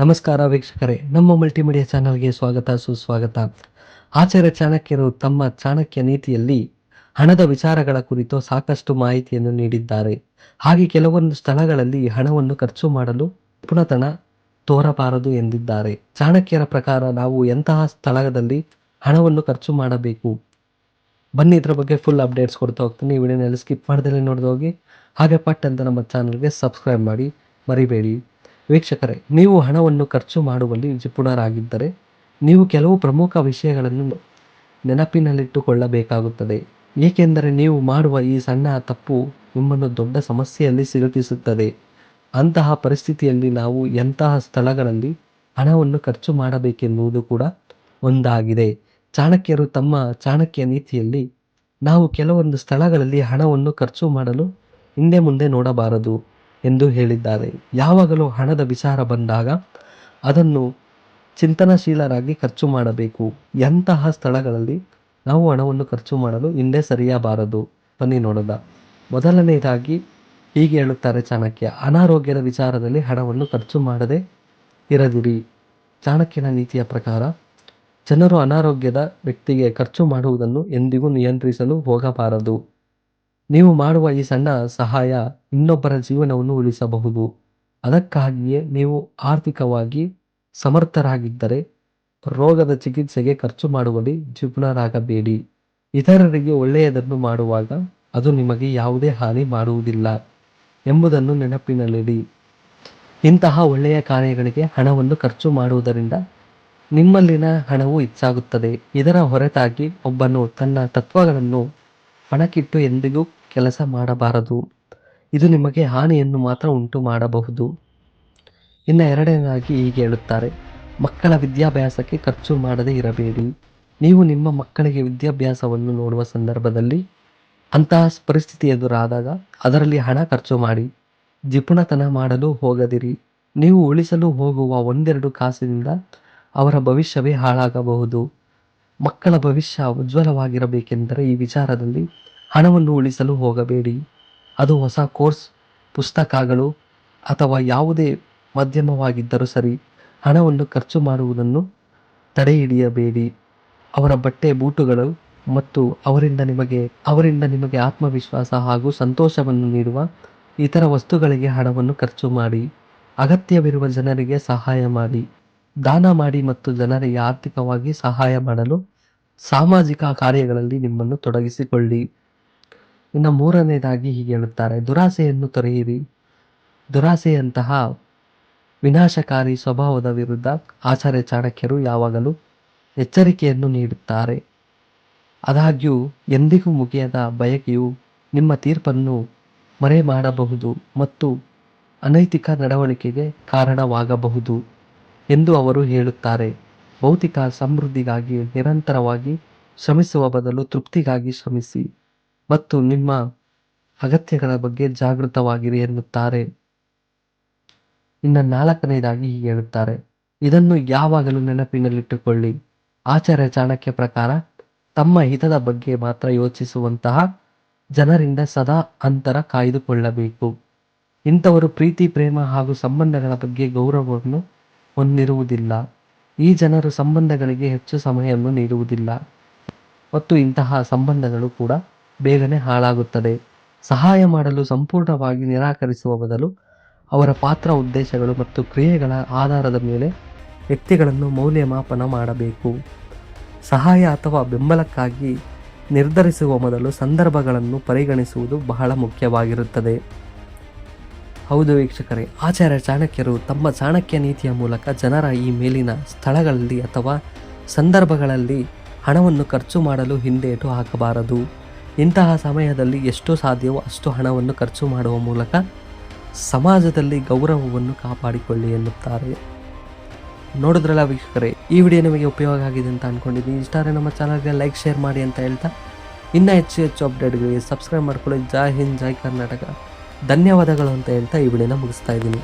ನಮಸ್ಕಾರ ವೀಕ್ಷಕರೇ, ನಮ್ಮ ಮಲ್ಟಿಮೀಡಿಯಾ ಚಾನಲ್ಗೆ ಸ್ವಾಗತ, ಸುಸ್ವಾಗತ. ಆಚಾರ್ಯ ಚಾಣಕ್ಯರು ತಮ್ಮ ಚಾಣಕ್ಯ ನೀತಿಯಲ್ಲಿ ಹಣದ ವಿಚಾರಗಳ ಕುರಿತು ಸಾಕಷ್ಟು ಮಾಹಿತಿಯನ್ನು ನೀಡಿದ್ದಾರೆ. ಹಾಗೆ ಕೆಲವೊಂದು ಸ್ಥಳಗಳಲ್ಲಿ ಹಣವನ್ನು ಖರ್ಚು ಮಾಡಲು ಪುನತನ ತೋರಬಾರದು ಎಂದಿದ್ದಾರೆ. ಚಾಣಕ್ಯರ ಪ್ರಕಾರ ನಾವು ಎಂತಹ ಸ್ಥಳದಲ್ಲಿ ಹಣವನ್ನು ಖರ್ಚು ಮಾಡಬೇಕು? ಬನ್ನಿ, ಇದರ ಬಗ್ಗೆ ಫುಲ್ ಅಪ್ಡೇಟ್ಸ್ ಕೊಡ್ತಾ ಹೋಗ್ತೀನಿ. ವಿಡಿಯೋನಲ್ಲಿ ಸ್ಕಿಪ್ ಮಾಡದಲ್ಲೇ ನೋಡಿದೋಗಿ ಹೋಗಿ. ಹಾಗೆ ಪಟ್ ಅಂತ ನಮ್ಮ ಚಾನಲ್ಗೆ ಸಬ್ಸ್ಕ್ರೈಬ್ ಮಾಡಿ. ಮರಿಬೇಡಿ. ವೀಕ್ಷಕರೇ, ನೀವು ಹಣವನ್ನು ಖರ್ಚು ಮಾಡುವಲ್ಲಿ ನಿಪುಣರಾಗಿದ್ದರೆ, ನೀವು ಕೆಲವು ಪ್ರಮುಖ ವಿಷಯಗಳನ್ನು ನೆನಪಿನಲ್ಲಿಟ್ಟುಕೊಳ್ಳಬೇಕಾಗುತ್ತದೆ. ಏಕೆಂದರೆ ನೀವು ಮಾಡುವ ಈ ಸಣ್ಣ ತಪ್ಪು ನಿಮ್ಮನ್ನು ದೊಡ್ಡ ಸಮಸ್ಯೆಯಲ್ಲಿ ಸಿಲುಕಿಸುತ್ತದೆ. ಅಂತಹ ಪರಿಸ್ಥಿತಿಯಲ್ಲಿ ನಾವು ಎಂತಹ ಸ್ಥಳಗಳಲ್ಲಿ ಹಣವನ್ನು ಖರ್ಚು ಮಾಡಬೇಕೆನ್ನುವುದು ಕೂಡ ಒಂದಾಗಿದೆ. ಚಾಣಕ್ಯರು ತಮ್ಮ ಚಾಣಕ್ಯ ನೀತಿಯಲ್ಲಿ ನಾವು ಕೆಲವೊಂದು ಸ್ಥಳಗಳಲ್ಲಿ ಹಣವನ್ನು ಖರ್ಚು ಮಾಡಲು ಹಿಂದೆ ಮುಂದೆ ನೋಡಬಾರದು. ಎಂದು ಹೇಳಿದ್ದಾರೆ. ಯಾವಾಗಲೂ ಹಣದ ವಿಚಾರ ಬಂದಾಗ ಅದನ್ನು ಚಿಂತನಶೀಲರಾಗಿ ಖರ್ಚು ಮಾಡಬೇಕು. ಎಂತಹ ಸ್ಥಳಗಳಲ್ಲಿ ನಾವು ಹಣವನ್ನು ಖರ್ಚು ಮಾಡಲು ಹಿಂದೆ ಸರಿಯಬಾರದು. ಬನ್ನಿ ನೋಡೋದ ಮೊದಲನೆಯದಾಗಿ ಹೀಗೆ ಹೇಳುತ್ತಾರೆ ಚಾಣಕ್ಯ, ಅನಾರೋಗ್ಯದ ವಿಚಾರದಲ್ಲಿ ಹಣವನ್ನು ಖರ್ಚು ಮಾಡದೆ ಇರದಿರಿ. ಚಾಣಕ್ಯನ ನೀತಿಯ ಪ್ರಕಾರ ಜನರು ಅನಾರೋಗ್ಯದ ವ್ಯಕ್ತಿಗೆ ಖರ್ಚು ಮಾಡುವುದನ್ನು ಎಂದಿಗೂ ನಿಯಂತ್ರಿಸಲು ಹೋಗಬಾರದು. ನೀವು ಮಾಡುವ ಈ ಸಣ್ಣ ಸಹಾಯ ಇನ್ನೊಬ್ಬರ ಜೀವನವನ್ನು ಉಳಿಸಬಹುದು. ಅದಕ್ಕಾಗಿಯೇ ನೀವು ಆರ್ಥಿಕವಾಗಿ ಸಮರ್ಥರಾಗಿದ್ದರೆ ರೋಗದ ಚಿಕಿತ್ಸೆಗೆ ಖರ್ಚು ಮಾಡುವಲ್ಲಿ ಜಿಪುಣರಾಗಬೇಡಿ ಇತರರಿಗೆ ಒಳ್ಳೆಯದನ್ನು ಮಾಡುವಾಗ ಅದು ನಿಮಗೆ ಯಾವುದೇ ಹಾನಿ ಮಾಡುವುದಿಲ್ಲ ಎಂಬುದನ್ನು ನೆನಪಿನಲ್ಲಿಡಿ. ಇಂತಹ ಒಳ್ಳೆಯ ಕಾರ್ಯಗಳಿಗೆ ಹಣವನ್ನು ಖರ್ಚು ಮಾಡುವುದರಿಂದ ನಿಮ್ಮಲ್ಲಿನ ಹಣವು ಹೆಚ್ಚಾಗುತ್ತದೆ. ಇದರ ಹೊರತಾಗಿ ಒಬ್ಬನು ತನ್ನ ತತ್ವಗಳನ್ನು ಪಣಕ್ಕಿಟ್ಟು ಎಂದಿಗೂ ಕೆಲಸ ಮಾಡಬಾರದು. ಇದು ನಿಮಗೆ ಹಾನಿಯನ್ನು ಮಾತ್ರ ಉಂಟು ಮಾಡಬಹುದು. ಇನ್ನು ಎರಡನೇದಾಗಿ ಹೀಗೆ ಹೇಳುತ್ತಾರೆ, ಮಕ್ಕಳ ವಿದ್ಯಾಭ್ಯಾಸಕ್ಕೆ ಖರ್ಚು ಮಾಡದೇ ಇರಬೇಡಿ. ನೀವು ನಿಮ್ಮ ಮಕ್ಕಳಿಗೆ ವಿದ್ಯಾಭ್ಯಾಸವನ್ನು ನೋಡುವ ಸಂದರ್ಭದಲ್ಲಿ ಅಂತಹ ಪರಿಸ್ಥಿತಿ ಎದುರಾದಾಗ ಅದರಲ್ಲಿ ಹಣ ಖರ್ಚು ಮಾಡಿ, ಜಿಪುಣತನ ಮಾಡಲು ಹೋಗದಿರಿ. ನೀವು ಉಳಿಸಲು ಹೋಗುವ ಒಂದೆರಡು ಕಾಸಿನಿಂದ ಅವರ ಭವಿಷ್ಯವೇ ಹಾಳಾಗಬಹುದು. ಮಕ್ಕಳ ಭವಿಷ್ಯ ಉಜ್ವಲವಾಗಿರಬೇಕೆಂದರೆ ಈ ವಿಚಾರದಲ್ಲಿ ಹಣವನ್ನು ಉಳಿಸಲು ಹೋಗಬೇಡಿ. ಅದು ಹೊಸ ಕೋರ್ಸ್, ಪುಸ್ತಕಗಳು ಅಥವಾ ಯಾವುದೇ ಮಾಧ್ಯಮವಾಗಿದ್ದರೂ ಸರಿ ಹಣವನ್ನು ಖರ್ಚು ಮಾಡುವುದನ್ನು ತಡೆಹಿಡಿಯಬೇಡಿ. ಅವರ ಬಟ್ಟೆ, ಬೂಟುಗಳು ಮತ್ತು ಅವರಿಂದ ನಿಮಗೆ ಅವರಿಂದ ನಿಮಗೆ ಆತ್ಮವಿಶ್ವಾಸ ಹಾಗೂ ಸಂತೋಷವನ್ನು ನೀಡುವ ಇತರ ವಸ್ತುಗಳಿಗೆ ಹಣವನ್ನು ಖರ್ಚು ಮಾಡಿ. ಅಗತ್ಯವಿರುವ ಜನರಿಗೆ ಸಹಾಯ ಮಾಡಿ. ದಾನ ಮಾಡಿ ಮತ್ತು ಜನರಿಗೆ ಆರ್ಥಿಕವಾಗಿ ಸಹಾಯ ಮಾಡಲು ಸಾಮಾಜಿಕ ಕಾರ್ಯಗಳಲ್ಲಿ ನಿಮ್ಮನ್ನು ತೊಡಗಿಸಿಕೊಳ್ಳಿ. ಇನ್ನು ಮೂರನೇದಾಗಿ ಹೀಗೆ ಹೇಳುತ್ತಾರೆ, ದುರಾಸೆಯನ್ನು ತೊರೆಯಿರಿ. ದುರಾಸೆಯಂತಹ ವಿನಾಶಕಾರಿ ಸ್ವಭಾವದ ವಿರುದ್ಧ ಆಚಾರ್ಯ ಚಾಣಕ್ಯರು ಯಾವಾಗಲೂ ಎಚ್ಚರಿಕೆಯನ್ನು ನೀಡುತ್ತಾರೆ. ಆದಾಗ್ಯೂ ಎಂದಿಗೂ ಮುಗಿಯದ ಬಯಕೆಯು ನಿಮ್ಮ ತೀರ್ಪನ್ನು ಮರೆ ಮಾಡಬಹುದು ಮತ್ತು ಅನೈತಿಕ ನಡವಳಿಕೆಗೆ ಕಾರಣವಾಗಬಹುದು ಎಂದು ಅವರು ಹೇಳುತ್ತಾರೆ. ಭೌತಿಕ ಸಮೃದ್ಧಿಗಾಗಿ ನಿರಂತರವಾಗಿ ಶ್ರಮಿಸುವ ಬದಲು ತೃಪ್ತಿಗಾಗಿ ಶ್ರಮಿಸಿ. ಮತ್ತು ನಿಮ್ಮ ಅಗತ್ಯಗಳ ಬಗ್ಗೆ ಜಾಗೃತವಾಗಿರಿ ಎನ್ನುತ್ತಾರೆ. ಇನ್ನು ನಾಲ್ಕನೆಯದಾಗಿ ಹೇಳುತ್ತಾರೆ. ಇದನ್ನು ಯಾವಾಗಲೂ ನೆನಪಿನಲ್ಲಿಟ್ಟುಕೊಳ್ಳಿ. ಆಚಾರ್ಯ ಚಾಣಕ್ಯ ಪ್ರಕಾರ ತಮ್ಮ ಹಿತದ ಬಗ್ಗೆ ಮಾತ್ರ ಯೋಚಿಸುವಂತಹ ಜನರಿಂದ ಸದಾ ಅಂತರ ಕಾಯ್ದುಕೊಳ್ಳಬೇಕು. ಇಂಥವರು ಪ್ರೀತಿ, ಪ್ರೇಮ ಹಾಗೂ ಸಂಬಂಧಗಳ ಬಗ್ಗೆ ಗೌರವವನ್ನು ಹೊಂದಿರುವುದಿಲ್ಲ. ಈ ಜನರು ಸಂಬಂಧಗಳಿಗೆ ಹೆಚ್ಚು ಸಮಯವನ್ನು ನೀಡುವುದಿಲ್ಲ. ಮತ್ತು ಇಂತಹ ಸಂಬಂಧಗಳು ಕೂಡ ಬೇಗನೆ ಹಾಳಾಗುತ್ತದೆ. ಸಹಾಯ ಮಾಡಲು ಸಂಪೂರ್ಣವಾಗಿ ನಿರಾಕರಿಸುವ ಬದಲು ಅವರ ಪಾತ್ರ ಉದ್ದೇಶಗಳು ಮತ್ತು ಕ್ರಿಯೆಗಳ ಆಧಾರದ ಮೇಲೆ ವ್ಯಕ್ತಿಗಳನ್ನು ಮೌಲ್ಯಮಾಪನ ಮಾಡಬೇಕು. ಸಹಾಯ ಅಥವಾ ಬೆಂಬಲಕ್ಕಾಗಿ ನಿರ್ಧರಿಸುವ ಮೊದಲು ಸಂದರ್ಭಗಳನ್ನು ಪರಿಗಣಿಸುವುದು ಬಹಳ ಮುಖ್ಯವಾಗಿರುತ್ತದೆ. ಹೌದು ವೀಕ್ಷಕರೇ, ಆಚಾರ್ಯ ಚಾಣಕ್ಯರು ತಮ್ಮ ಚಾಣಕ್ಯ ನೀತಿಯ ಮೂಲಕ ಜನರ ಈ ಮೇಲಿನ ಸ್ಥಳಗಳಲ್ಲಿ ಅಥವಾ ಸಂದರ್ಭಗಳಲ್ಲಿ ಹಣವನ್ನು ಖರ್ಚು ಮಾಡಲು ಹಿಂದೇಟು ಹಾಕಬಾರದು. ಇಂತಹ ಸಮಯದಲ್ಲಿ ಎಷ್ಟು ಸಾಧ್ಯವೋ ಅಷ್ಟು ಹಣವನ್ನು ಖರ್ಚು ಮಾಡುವ ಮೂಲಕ ಸಮಾಜದಲ್ಲಿ ಗೌರವವನ್ನು ಕಾಪಾಡಿಕೊಳ್ಳಿ ಎನ್ನುತ್ತಾರೆ. ನೋಡಿದ್ರಲ್ಲ ವೀಕ್ಷಕರೇ, ಈ ವಿಡಿಯೋ ನಿಮಗೆ ಉಪಯೋಗ ಆಗಿದೆ ಅಂತ ಅಂದ್ಕೊಂಡಿದ್ದೀನಿ ಇಷ್ಟಾರೆ ನಮ್ಮ ಚಾನಲ್ಗೆ ಲೈಕ್, ಶೇರ್ ಮಾಡಿ ಅಂತ ಹೇಳ್ತಾ, ಇನ್ನೂ ಹೆಚ್ಚು ಹೆಚ್ಚು ಅಪ್ಡೇಟ್ಗಳಿಗೆ ಸಬ್ಸ್ಕ್ರೈಬ್ ಮಾಡ್ಕೊಳ್ಳಿ. ಜೈ ಹಿಂದ್, ಜೈ ಕರ್ನಾಟಕ. ಧನ್ಯವಾದಗಳು ಅಂತ ಹೇಳ್ತಾ ಈ ವಿಡಿಯೋನ ಮುಗಿಸ್ತಾ ಇದ್ದೀನಿ.